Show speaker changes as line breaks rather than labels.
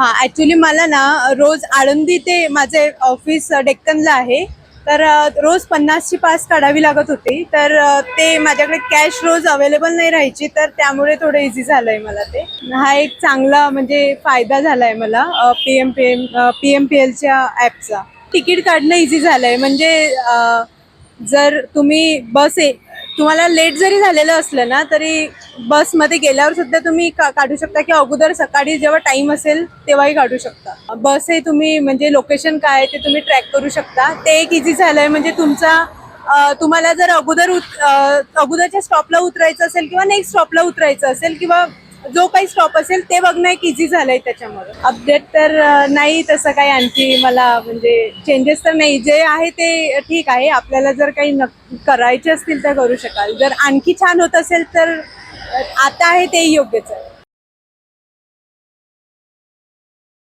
हा ऍक्च्युली मला ना रोज आळंदी ते माझे ऑफिस डेक्कनला आहे. तर रोज पन्नासची पास काढावी लागत होती. तर ते माझ्याकडे कॅश रोज अवेलेबल नाही राहायची तर त्यामुळे थोडं इझी झालंय मला ते. हा एक चांगला म्हणजे फायदा झालाय मला P M P M P M P एलच्या ॲपचा तिकीट काढणं इझी झालंय. म्हणजे जर तुम्ही बस तुम्हाला लेट जरी झालेलं असलं ना तरी बसमध्ये गेल्यावर सुद्धा तुम्ही का काढू शकता किंवा अगोदर सकाळी जेव्हा टाइम असेल तेव्हाही काढू शकता. बस हे तुम्ही म्हणजे लोकेशन काय आहे ते तुम्ही ट्रॅक करू शकता. ते एक इझी झालंय म्हणजे तुमचा तुम्हाला जर अगोदर उत अगोदरच्या स्टॉपला उतरायचं असेल किंवा नेक्स्ट स्टॉपला उतरायचं असेल किंवा जो काही स्टॉप असेल ते बघणं एक इझी झालंय त्याच्यामुळे. अपडेट तर नाही तसं काही आणखी मला म्हणजे चेंजेस तर नाही. जे आहे ते ठीक आहे. आपल्याला जर काही नक करायचे असतील तर करू शकाल. जर आणखी छान होत असेल तर आता आहे ते योग्यच आहे.